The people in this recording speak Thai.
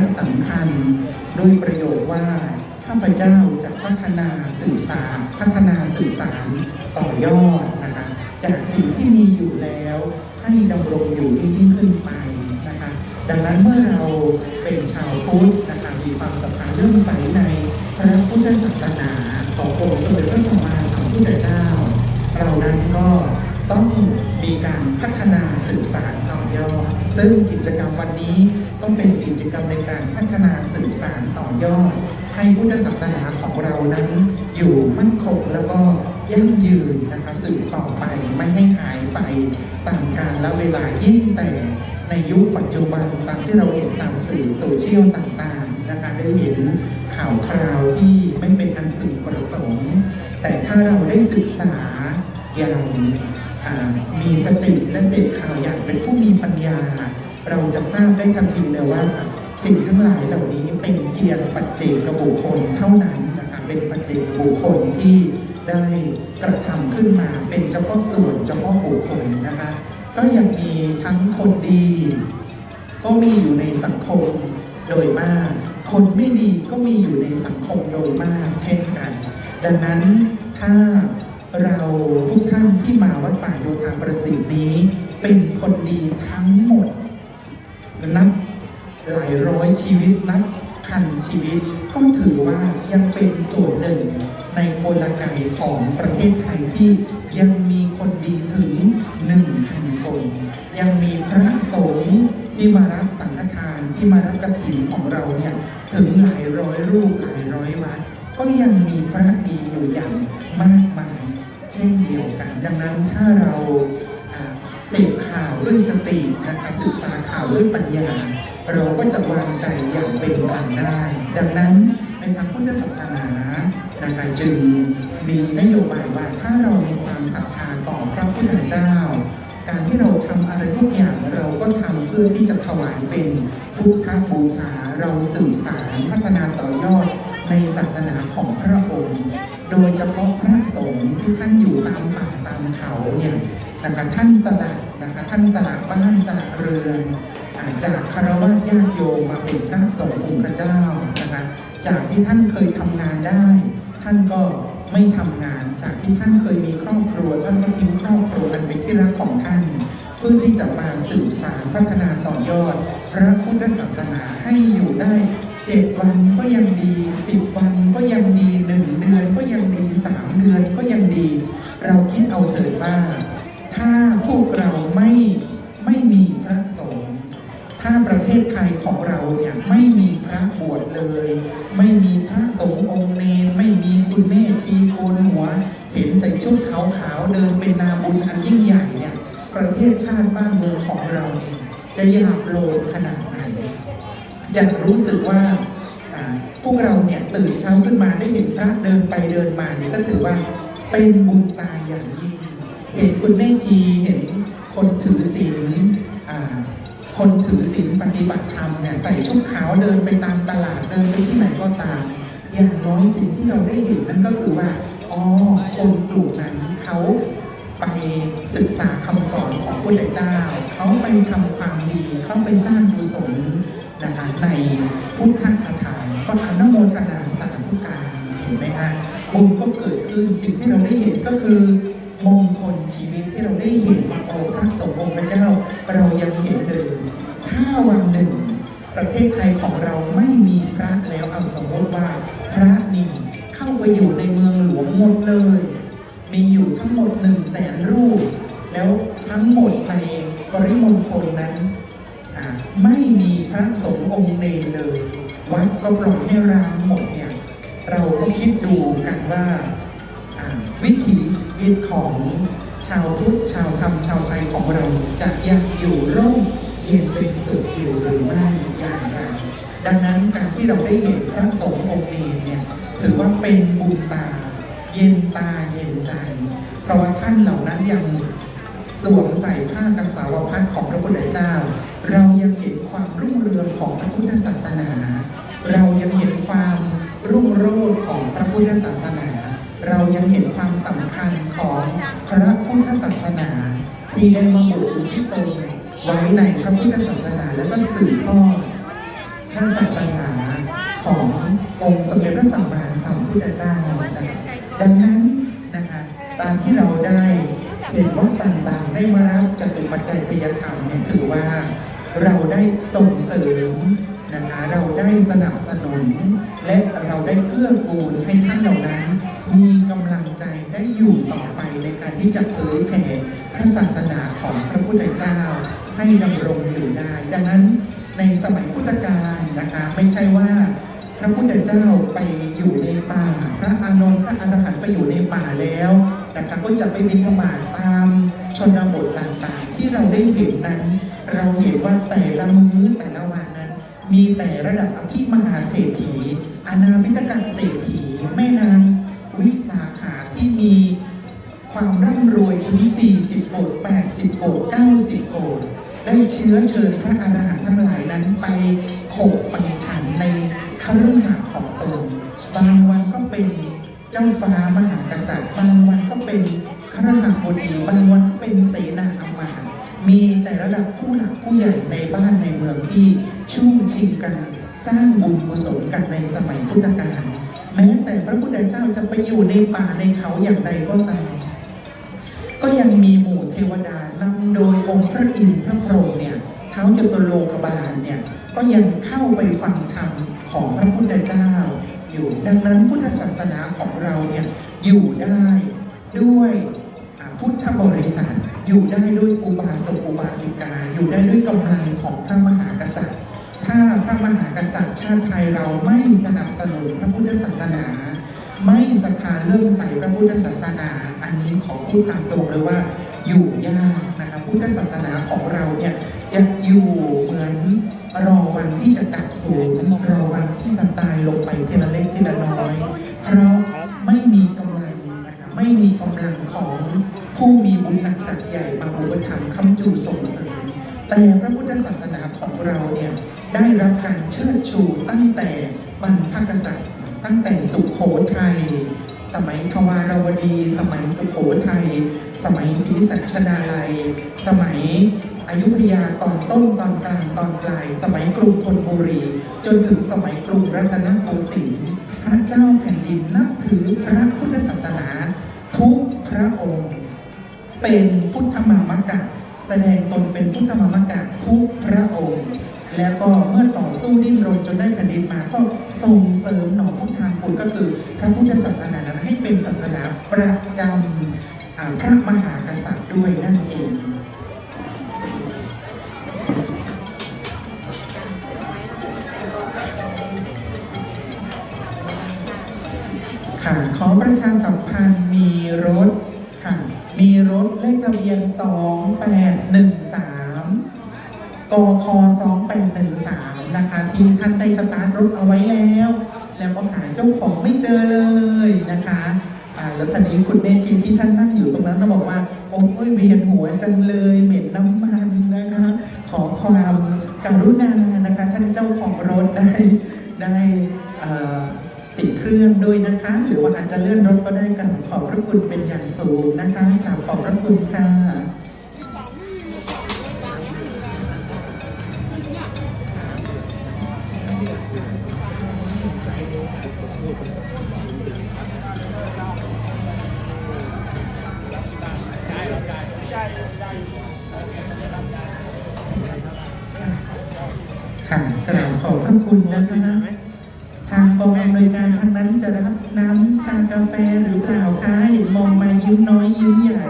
ะสำคัญโดยประโยคว่า ข้าพเจ้าจะพัฒนาสืบสาร พัฒนาสืบสารต่อยอดนะคะจากสิ่งที่มีอยู่แล้ว ให้ดำรงอยู่ยิ่งขึ้นไปนะคะดังนั้นเมื่อเราเป็นชาวพุทธนะคะมีความศรัทธาเรื่องใสในพระพุทธศาสนาขององค์สมเด็จพระสัมมาสัมพุทธเจ้า เรานั้นก็ต้องมีการพัฒนาสื่อสารต่อยอดซึ่งกิจกรรมวันนี้ ก็เป็นกิจกรรมในการพัฒนาสื่อสารต่อยอด ให้พุทธศาสนาของเรานั้น อยู่มั่นคงแล้วก็ยั่งยืนนะคะสืบต่อไปไม่ให้หายไปตามกาลและเวลายิ่งแต่ในยุคปัจจุบันตามที่เราเห็นตามสื่อโซเชียลต่างๆนะคะได้เห็นข่าวคราวที่ไม่เป็นอันพึงประสงค์ แต่ถ้าเราได้ศึกษาอย่างมีสติและเสพข่าวอย่างเป็นผู้มีปัญญา เราจะทราบได้ทันทีเลยว่า สิ่งทั้งหลายเหล่านี้เป็นเพียงปัจเจกบุคคลเท่านั้นนะคะเป็นปัจเจกบุคคลที่ได้กระทำขึ้นมาเป็นเฉพาะส่วนเฉพาะบุคคลนะคะก็ยังมีทั้งคนดี ก็มีอยู่ในสังคมโดยมาก คนไม่ดีก็มีอยู่ในสังคมโดยมาก เช่นกัน ดังนั้นถ้าเราทุกท่านที่มาวัดป่าโยธาประสิทธิ์นี้ เป็นคนดีทั้งหมด นับหลายร้อยชีวิตนับพันชีวิต ก็ถือว่ายังเป็นส่วนหนึ่ง ในกลไกของประเทศไทยที่ยังมีคนดีถึง1,000คน ยังมีพระสงฆ์ที่มารับสังฆทานที่มารับกฐินของเราเนี่ยถึงหลายร้อยรูปหลายร้อยวัดก็ยังมีพระดีอยู่อย่างมากมาย เช่นเดียวกัน ดังนั้นถ้าเรา เสพข่าวด้วยสตินะคะศึกษาข่าวด้วยปัญญา เราก็จะวางใจอย่างเป็นกลางได้ ดังนั้นในทางพุทธศาสนานะคะจึงมีนโยบายว่าถ้าเรามีความศรัทธาต่อพระพุทธเจ้า การที่เราทำอะไรทุกอย่างเราก็ทำเพื่อที่จะถวายเป็นพุทธบูชาเราสื่อสารพัฒนาต่อยอดในศาสนาของพระองค์ โดยเฉพาะพระสงฆ์ที่ท่านอยู่ตามป่าตามเขาเนี่ย นะคะท่านสละนะคะท่านสละบ้านสละเรือนอาจากคารวะญาติโยมมาเป็นพระสงฆ์องค์เจ้านะคะจากที่ท่านเคยทำงานได้ ท่านก็ไม่ทำงานจากที่ท่านเคยมีครอบครัวท่านก็ทิ้งครอบครัวอันเป็นที่รักของท่าน เพื่อที่จะมาสืบสารพัฒนาต่อยอด พระพุทธศาสนาให้อยู่ได้เจ็ดวันก็ยังดีสิบวันก็ยังดีหนึ่งเดือนก็ยังดีสามเดือนก็ยังดี เราคิดเอาเถิดว่า ถ้าพวกเราไม่ไม่มีพระสงฆ์ถ้าประเทศไทยของเราเนี่ยไม่มีพระบวชเลย ไม่มีพระสงฆ์องค์เนรไม่มีคุณแม่ชีโกนหัว เห็นใส่ชุดขาวๆเดินเป็นนาบุญอันยิ่งใหญ่เนี่ยประเทศชาติบ้านเมืองของเรา จะหยาบโลนขนาดไหนจะรู้สึกว่าพวกเราเนี่ยตื่นเช้าขึ้นมาได้เห็นพระเดินไปเดินมาเนี่ยก็ถือว่าเป็นบุญตาอย่าง เห็นคุณแม่ชีเห็นคนถือศีลคนถือศีลปฏิบัติธรรมเนี่ยใส่ชุดขาวเดินไปตามตลาดเดินไปที่ไหนก็ตาม อย่างน้อยสิ่งที่เราได้เห็นนั่นก็คือว่าอ๋อคนกลุ่มนั้นเขาไปศึกษาคำสอนของพุทธเจ้า เขาไปทำความดีเขาไปสร้างกุศลนะคะในพุทธสถานก็อนุโมทนาสาธุการเห็นไหมคะบุญก็เกิดขึ้นสิ่งที่เราได้เห็นก็คือ ได้เห็นว่าโอ้พระสงฆ์องค์พระเจ้า เรายังเห็นเลยถ้าวันหนึ่ง ประเทศไทยของเราไม่มีพระแล้วเอาสมมติว่าพระนี่เข้าไปอยู่ในเมืองหลวงหมดเลย มีอยู่ทั้งหมดหนึ่งแสนรูป แล้วทั้งหมดในปริมณฑลนั้นไม่มีพระสงฆ์องค์เนเลย วัดก็ปล่อยให้ร้างหมดเนี่ยเราก็คิดดูกันว่าวิถีชีวิตของ ชาวพุทธชาวธรรมชาวไทยของเราจะยังอยู่ร่มเย็นเป็นสุขอยู่หรือไม่อย่างไร ดังนั้นการที่เราได้เห็นพระสงฆ์องค์นี้เนี่ยถือว่าเป็นบุญตา เย็นตาเย็นใจ เพราะว่าท่านเหล่านั้นยังสวมใส่ผ้ากสาวพัดของพระพุทธเจ้า เรายังเห็นความรุ่งเรืองของพระพุทธศาสนา เรายังเห็นความรุ่งโรจน์ของพระพุทธศาสนา เรายังเห็นความสำคัญ ของพระพุทธศาสนา ที่ได้มาบวชอุทิศตนไว้ในพระพุทธศาสนาแล้วก็สืบทอดพระศาสนาขององค์สมเด็จพระสัมมาสัมพุทธเจ้าดังนั้นนะคะตามที่เราได้เห็นว่าต่างๆ ได้มารับจากตุปัจจัยทยธรรมเนี่ยถือว่าเราได้ส่งเสริมนะคะเราได้สนับสนุน และเราได้เกื้อกูลให้ท่านเหล่านั้น มีกำลังใจ ได้อยู่ต่อไปในการที่จะเผยแผ่พระศาสนาของพระพุทธเจ้า ให้ดำรงอยู่ได้ ดังนั้นในสมัยพุทธกาลนะคะไม่ใช่ว่าพระพุทธเจ้าไปอยู่ในป่า พระอานนท์พระอรหันต์ไปอยู่ในป่าแล้วนะคะก็จะไปบิณฑบาตตามชนบทต่างๆ ที่เราได้เห็นนั้น เราเห็นว่าแต่ละมื้อแต่ละวันนั้น มีแต่ระดับอภิมหาเศรษฐี อนาพิตกเศรษฐีแม่นางำรวยถึง 40โกด80โกด90โกดได้เชื้อเชิญพระอรหันต์ทั้งหลายนั้นไปขบไปฉันในคฤหาสน์ของตนบางวันก็เป็นเจ้าฟ้ามหากษัตริย์ บางวันก็เป็นคฤหบดีบางวันก็เป็นเสนาอำมาตย์มีแต่ระดับผู้หลักผู้ใหญ่ในบ้านในเมืองที่ชุ่มชิงกันสร้างบุญกุศลกันในสมัยพุทธกาลแม้แต่พระพุทธเจ้าจะไปอยู่ในป่าในเขาอย่างใดก็ตาม ก็ยังมีหมู่เทวดานำโดยองค์พระอินทร์พระพรหมเนี่ยเท้าจตุโลกบาลเนี่ยก็ยังเข้าไปฟังธรรมของพระพุทธเจ้า อยู่ดังนั้นพุทธศาสนาของเราเนี่ยอยู่ได้ด้วยพุทธบริษัทอยู่ได้ด้วยอุบาสกอุบาสิกา อยู่ได้ด้วยกำลังของพระมหากษัตริย์ ถ้าพระมหากษัตริย์ชาติไทยเราไม่สนับสนุนพระพุทธศาสนา ไม่ศรัทธาเรื่องใส่พระพุทธศาสนา อันนี้ขอพูดตามตรงเลยว่า อยู่ยากนะคะพุทธศาสนาของเราเนี่ยจะอยู่เหมือนรอวันที่จะดับสูญรอวันที่จะตายลงไปทีละเล็กทีละน้อย เพราะไม่มีกำลังไม่มีกำลังของผู้มีบุญหนักสักใหญ่มาอุปถัมภ์คำจูส่งเสริมแต่พระพุทธศาสนาของเราเนี่ยได้รับการเชิดชูตั้งแต่บรรพกษัตริย์ ตั้งแต่สุขโขทัย สมัยทวารวดี สมัยสุโขทัย สมัยศรีสัชนาลัย สมัยอยุธยาตอนต้นตอนกลางตอนปลาย สมัยกรุงธนบุรี จนถึงสมัยกรุงรัตนโกสินทร์พระเจ้าแผ่นดินนับถือพระพุทธศาสนา ทุกพระองค์ เป็นพุทธมามกะ แสดงตนเป็นพุทธมามกะทุกพระองค์ แล้วก็เมื่อต่อ สู้ดิ้นรนจนได้แผ่นดินมาก็ส่งเสริมหน่อพุทธาคุณก็คือ พระพุทธศาสนานั้นให้เป็นศาสนาประจำพระมหากษัตริย์ด้วยนั่นเองค่ะขอประชาสัมพันธ์มีรถค่ะ มีรถเลขทะเบียน 2813 กค 2813 นะคะที่ท่านได้สตาร์ทรถเอาไว้แล้ว แล้วก็หาเจ้าของไม่เจอเลยนะคะแล้วตอนนี้คุณเมชีที่ท่านนั่งอยู่ตรงนั้นก็บอกว่า โอ้ยเวียนหัวจังเลยเหม็นน้ำมันนะคะ ขอความการุณานะคะท่านเจ้าของรถได้ได้ติดเครื่องด้วยนะคะ หรือว่าอาจจะเลื่อนรถก็ได้กราบขอบพระคุณเป็นอย่างสูงนะคะกราบขอบพระคุณค่ะ อบพระคุณนะคะทางกองอำนวยการทางนั้นจะรับน้ำชากาแฟหรือเปล่าคะเห็นมองมายิ้มน้อยยิ้มใหญ่